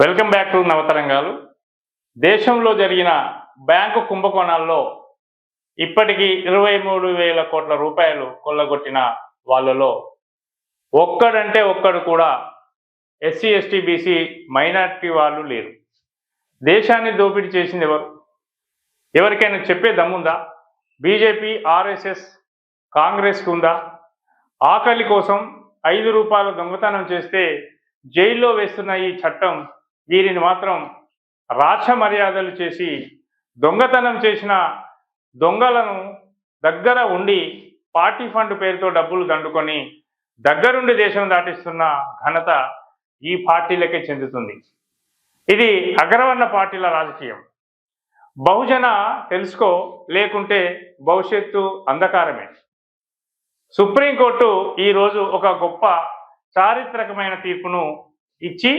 Welcome back to నవతరంగాలు దేశంలో జరిగిన bank కుంభకోణాల్లో ఇప్పటికీ ఇరవై మూడు వేల కోట్ల రూపాయలు కొల్లగొట్టిన వాళ్ళలో ఒక్కడంటే ఒక్కడు కూడా ఎస్సీ ఎస్టీ బీసీ మైనార్టీ వాళ్ళు లేరు. దేశాన్ని దోపిడీ చేసింది ఎవరు? ఎవరికైనా చెప్పే దమ్ముందా? బీజేపీ ఆర్ఎస్ఎస్ కాంగ్రెస్కి ఉందా? ఆకలి కోసం ఐదు రూపాయల దొంగతనం చేస్తే జైల్లో వేస్తున్న ఈ చట్టం వీరిని మాత్రం రాచ మర్యాదలు చేసి దొంగతనం చేసిన దొంగలను దగ్గర ఉండి పార్టీ ఫండ్ పేరుతో డబ్బులు దండుకొని దగ్గరుండి దేశం దాటిస్తున్న ఘనత ఈ పార్టీలకే చెందుతుంది. ఇది అగ్రవర్ణ పార్టీల రాజకీయం. బహుజన తెలుసుకో లేకుంటే భవిష్యత్తు అంధకారమే. సుప్రీంకోర్టు ఈరోజు ఒక గొప్ప చారిత్రకమైన తీర్పును ఇచ్చి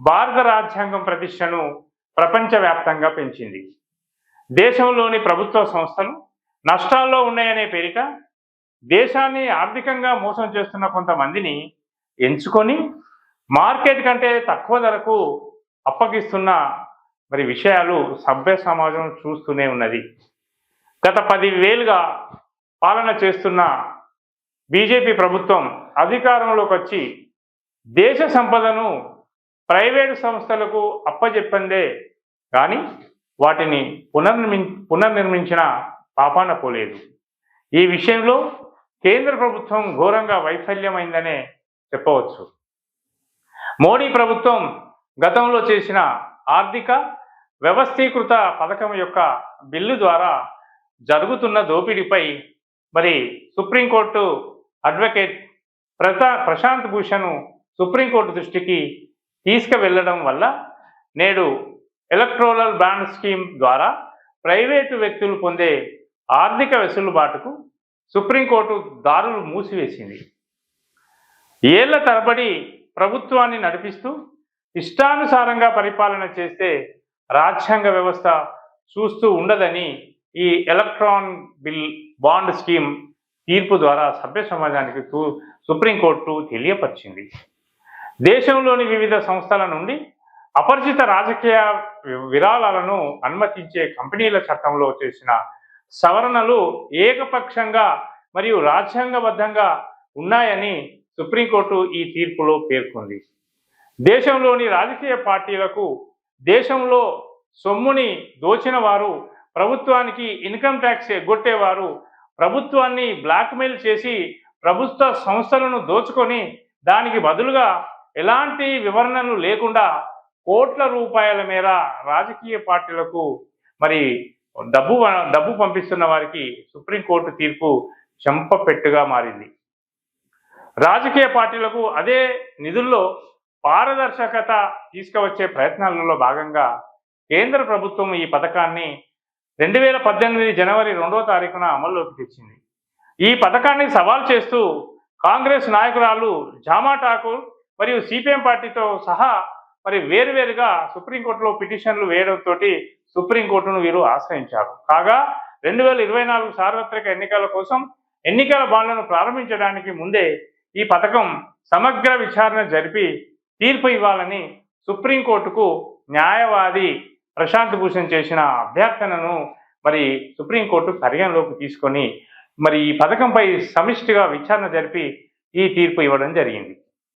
భారత రాజ్యాంగం ప్రతిష్టను ప్రపంచవ్యాప్తంగా పెంచింది. దేశంలోని ప్రభుత్వ సంస్థలు నష్టాల్లో ఉన్నాయనే పేరిట దేశాన్ని ఆర్థికంగా మోసం చేస్తున్న కొంతమందిని ఎంచుకొని మార్కెట్ కంటే తక్కువ ధరకు అప్పగిస్తున్న మరి విషయాలు సభ్య సమాజం చూస్తూనే ఉన్నది. గత పది వేలుగా పాలన చేస్తున్న బీజేపీ ప్రభుత్వం అధికారంలోకి వచ్చి దేశ సంపదను ప్రైవేటు సంస్థలకు అప్పజెప్పందే. కానీ వాటిని పునర్నిర్మి పునర్నిర్మించిన పాపాన పోలేదు. ఈ విషయంలో కేంద్ర ప్రభుత్వం ఘోరంగా వైఫల్యమైందనే చెప్పవచ్చు. మోడీ ప్రభుత్వం గతంలో చేసిన ఆర్థిక వ్యవస్థీకృత పథకం యొక్క బిల్లు ద్వారా జరుగుతున్న దోపిడీపై మరి సుప్రీంకోర్టు అడ్వకేట్ ప్రతా ప్రశాంత్ భూషణ్ సుప్రీంకోర్టు దృష్టికి తీసుకువెళ్ళడం వల్ల నేడు ఎలక్ట్రోలల్ బాండ్ స్కీమ్ ద్వారా ప్రైవేటు వ్యక్తులు పొందే ఆర్థిక వెసులుబాటుకు సుప్రీంకోర్టు దారులు మూసివేసింది. ఏళ్ళ తరబడి ప్రభుత్వాన్ని నడిపిస్తూ ఇష్టానుసారంగా పరిపాలన చేస్తే రాజ్యాంగ వ్యవస్థ చూస్తూ ఉండదని ఈ ఎలక్ట్రాన్ బిల్ బాండ్ స్కీమ్ తీర్పు ద్వారా సభ్య సమాజానికి సుప్రీంకోర్టు తెలియపరిచింది. దేశంలోని వివిధ సంస్థల నుండి అపరిచిత రాజకీయ విరాళాలను అనుమతించే కంపెనీల చట్టంలో చేసిన సవరణలు ఏకపక్షంగా మరియు రాజ్యాంగబద్ధంగా ఉన్నాయని సుప్రీంకోర్టు ఈ తీర్పులో పేర్కొంది. దేశంలోని రాజకీయ పార్టీలకు దేశంలో సొమ్ముని దోచిన వారు ప్రభుత్వానికి ఇన్కమ్ ట్యాక్స్ ఎగ్గొట్టేవారు ప్రభుత్వాన్ని బ్లాక్మెయిల్ చేసి ప్రభుత్వ సంస్థలను దోచుకొని దానికి బదులుగా ఎలాంటి వివరణలు లేకుండా కోట్ల రూపాయల మేర రాజకీయ పార్టీలకు మరి డబ్బు డబ్బు పంపిస్తున్న వారికి సుప్రీంకోర్టు తీర్పు చెంపపెట్టుగా మారింది. రాజకీయ పార్టీలకు అదే నిధుల్లో పారదర్శకత తీసుకువచ్చే ప్రయత్నాలలో భాగంగా కేంద్ర ప్రభుత్వం ఈ పథకాన్ని రెండు వేల పద్దెనిమిది జనవరి రెండవ తారీఖున అమల్లోకి తెచ్చింది. ఈ పథకాన్ని సవాల్ చేస్తూ కాంగ్రెస్ నాయకురాలు జామా ఠాకూర్ మరియు సిపిఎం పార్టీతో సహా మరి వేరువేరుగా సుప్రీంకోర్టులో పిటిషన్లు వేయడంతో సుప్రీంకోర్టును వీరు ఆశ్రయించారు. కాగా రెండు వేల ఇరవై నాలుగు సార్వత్రిక ఎన్నికల కోసం ఎన్నికల బాండ్లను ప్రారంభించడానికి ముందే ఈ పథకం సమగ్ర విచారణ జరిపి తీర్పు ఇవ్వాలని సుప్రీంకోర్టుకు న్యాయవాది ప్రశాంత్ భూషణ్ చేసిన అభ్యర్థనను మరి సుప్రీంకోర్టు పరిగణలోకి తీసుకొని మరి ఈ పథకంపై సమిష్టిగా విచారణ జరిపి ఈ తీర్పు ఇవ్వడం జరిగింది.